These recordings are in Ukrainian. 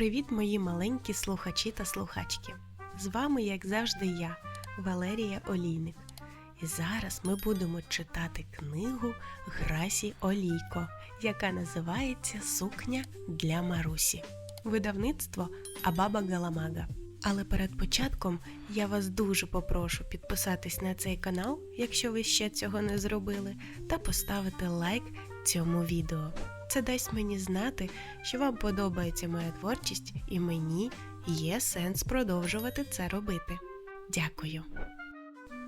Привіт, мої маленькі слухачі та слухачки! З вами, як завжди, я, Валерія Олійник. І зараз ми будемо читати книгу Грасі Олійко, яка називається Сукня для Марусі. Видавництво Абаба Галамага. Але перед початком я вас дуже попрошу підписатись на цей канал, якщо ви ще цього не зробили, та поставити лайк цьому відео. Це дасть мені знати, що вам подобається моя творчість, і мені є сенс продовжувати це робити. Дякую.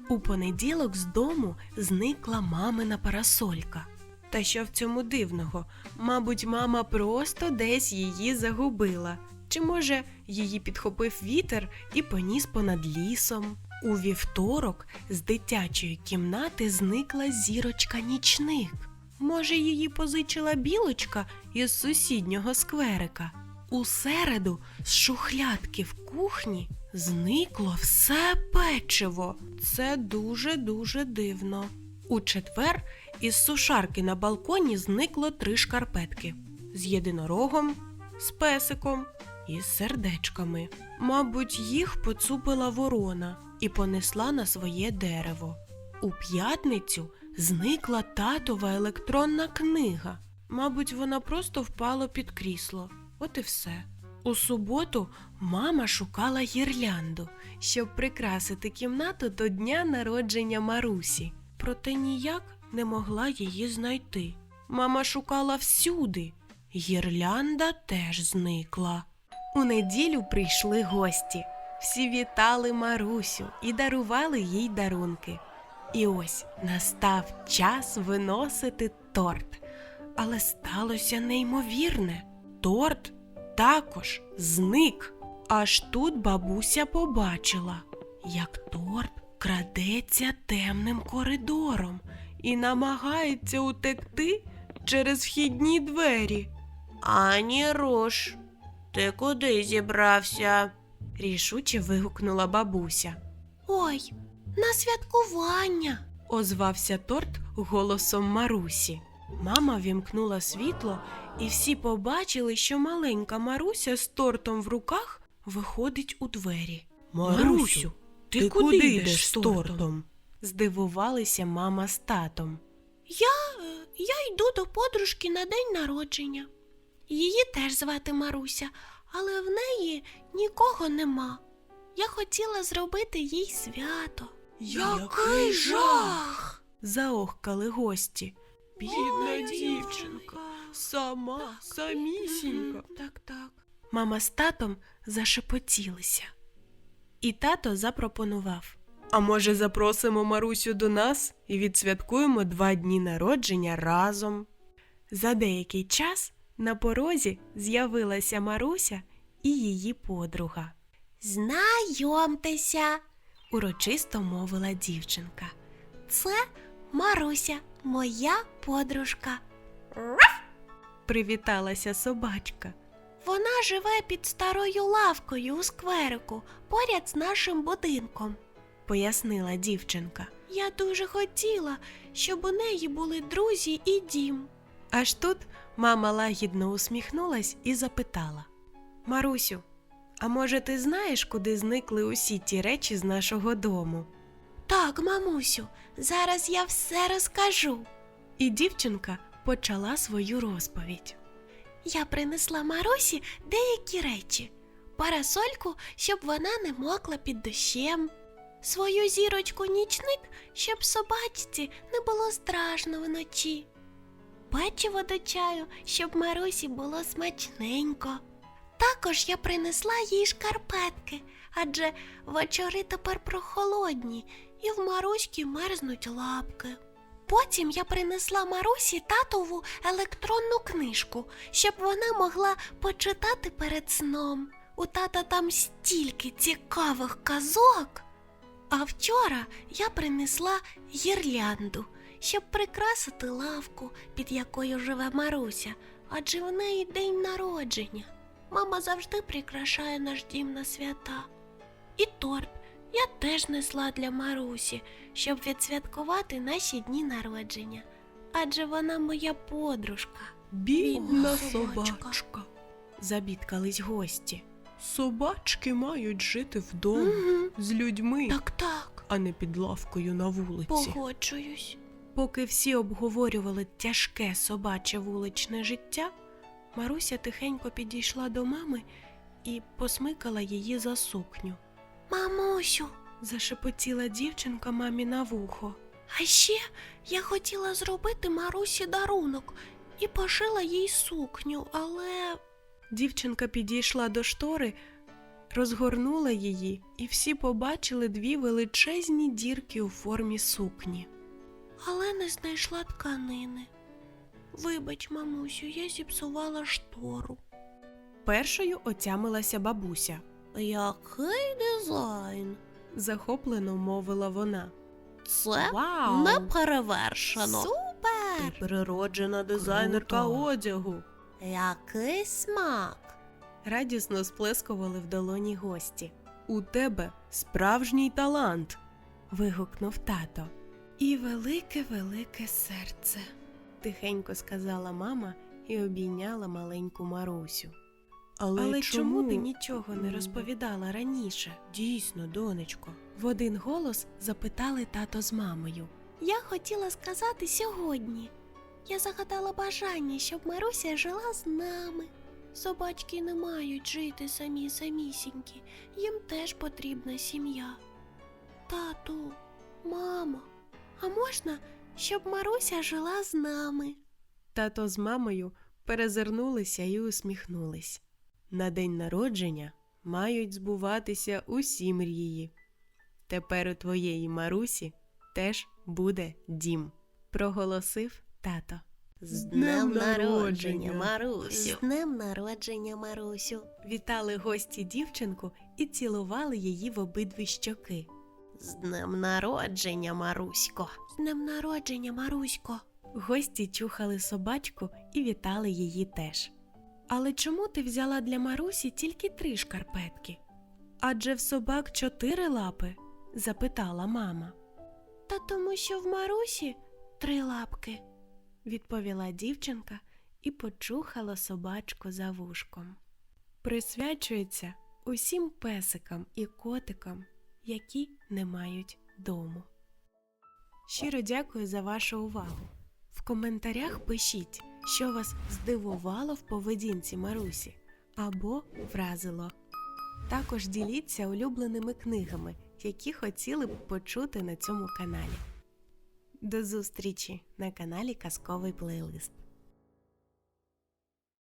У понеділок з дому зникла мамина парасолька. Та що в цьому дивного? Мабуть, мама просто десь її загубила. Чи може її підхопив вітер і поніс понад лісом? У вівторок з дитячої кімнати зникла зірочка нічник. Може, її позичила білочка із сусіднього скверика. У середу з шухлядки в кухні зникло все печиво. Це дуже-дуже дивно. У четвер із сушарки на балконі зникло три шкарпетки з єдинорогом, з песиком і з сердечками. Мабуть, їх поцупила ворона і понесла на своє дерево. У п'ятницю зникла татова електронна книга. Мабуть, вона просто впала під крісло. От і все. У суботу мама шукала гірлянду, щоб прикрасити кімнату до дня народження Марусі, проте ніяк не могла її знайти. Мама шукала всюди. Гірлянда теж зникла. У неділю прийшли гості. Всі вітали Марусю і дарували їй дарунки. І ось настав час виносити торт. Але сталося неймовірне. Торт також зник. Аж тут бабуся побачила, як торт крадеться темним коридором і намагається утекти через вхідні двері. Ані руш, ти куди зібрався? рішуче вигукнула бабуся. Ой, на святкування, озвався торт голосом Марусі. Мама вімкнула світло, і всі побачили, що маленька Маруся з тортом в руках виходить у двері. Марусю, ти куди йдеш з тортом? здивувалися мама з татом. Я, е, я йду до подружки на день народження. Її теж звати Маруся, але в неї нікого нема. Я хотіла зробити їй свято. Який жах! заохкали гості. Бідна дівчинка, сама, самісінька. Так, так. Мама з татом зашепотілися. І тато запропонував. А може, запросимо Марусю до нас і відсвяткуємо два дні народження разом. За деякий час на порозі з'явилася Маруся і її подруга. Знайомтеся, урочисто мовила дівчинка. Це Маруся, моя подружка. Привіталася собачка. Вона живе під старою лавкою у скверику, поряд з нашим будинком, пояснила дівчинка. Я дуже хотіла, щоб у неї були друзі і дім. Аж тут мама лагідно усміхнулась і запитала: Марусю, а може, ти знаєш, куди зникли усі ті речі з нашого дому? Так, мамусю, зараз я все розкажу. І дівчинка почала свою розповідь. Я принесла Марусі деякі речі: парасольку, щоб вона не мокла під дощем, свою зірочку нічник, щоб собачці не було страшно вночі, печиво до чаю, щоб Марусі було смачненько. Також я принесла їй шкарпетки, адже вечори тепер прохолодні, і в Маруськи мерзнуть лапки. Потім я принесла Марусі татову електронну книжку, щоб вона могла почитати перед сном. У тата там стільки цікавих казок. А вчора я принесла гірлянду, щоб прикрасити лавку, під якою живе Маруся, адже в неї день народження. Мама завжди прикрашає наш дім на свята. І торт я теж несла для Марусі, щоб відсвяткувати наші дні народження. Адже вона моя подружка. Бідна собачка. собачка. забідкались гості. Собачки мають жити вдома Угу. з людьми, Так, так, а не під лавкою на вулиці. погоджуюсь. Поки всі обговорювали тяжке собаче вуличне життя, Маруся тихенько підійшла до мами і посмикала її за сукню. Мамусю, зашепотіла дівчинка мамі на вухо. А ще я хотіла зробити Марусі дарунок і пошила їй сукню, але. Дівчинка підійшла до штори, розгорнула її, і всі побачили дві величезні дірки у формі сукні. Але не знайшла тканини. Вибач, мамусю, я зіпсувала штору. Першою отямилася бабуся. Який дизайн? захоплено мовила вона. Це Вау! неперевершено. Супер! природжена дизайнерка одягу. Який смак. Радісно сплескували в долоні гості. У тебе справжній талант. вигукнув тато. І велике велике серце, тихенько сказала мама і обійняла маленьку Марусю. Але, Але чому? чому ти нічого не розповідала раніше? Дійсно, донечко. В один голос запитали тато з мамою. Я хотіла сказати сьогодні. Я загадала бажання, щоб Маруся жила з нами. Собачки не мають жити самі самісінькі, їм теж потрібна сім'я. Тату, мамо, а можна, щоб Маруся жила з нами? Тато з мамою перезирнулися і усміхнулись. На день народження мають збуватися усі мрії. Тепер у твоєї Марусі теж буде дім, проголосив тато. З днем народження, Марусю! З днем народження, Марусю! Вітали гості дівчинку і цілували її в обидві щоки. З днем народження, Марусько! З днем народження, Марусько! Гості чухали собачку і вітали її теж. Але чому ти взяла для Марусі тільки три шкарпетки? Адже в собак чотири лапи? запитала мама. Та тому, що в Марусі три лапки, відповіла дівчинка і почухала собачку за вушком. Присвячується усім песикам і котикам, які не мають дому. Щиро дякую за вашу увагу. В коментарях пишіть, що вас здивувало в поведінці Марусі або вразило. Також діліться улюбленими книгами, які хотіли б почути на цьому каналі. До зустрічі на каналі Казковий плейлист.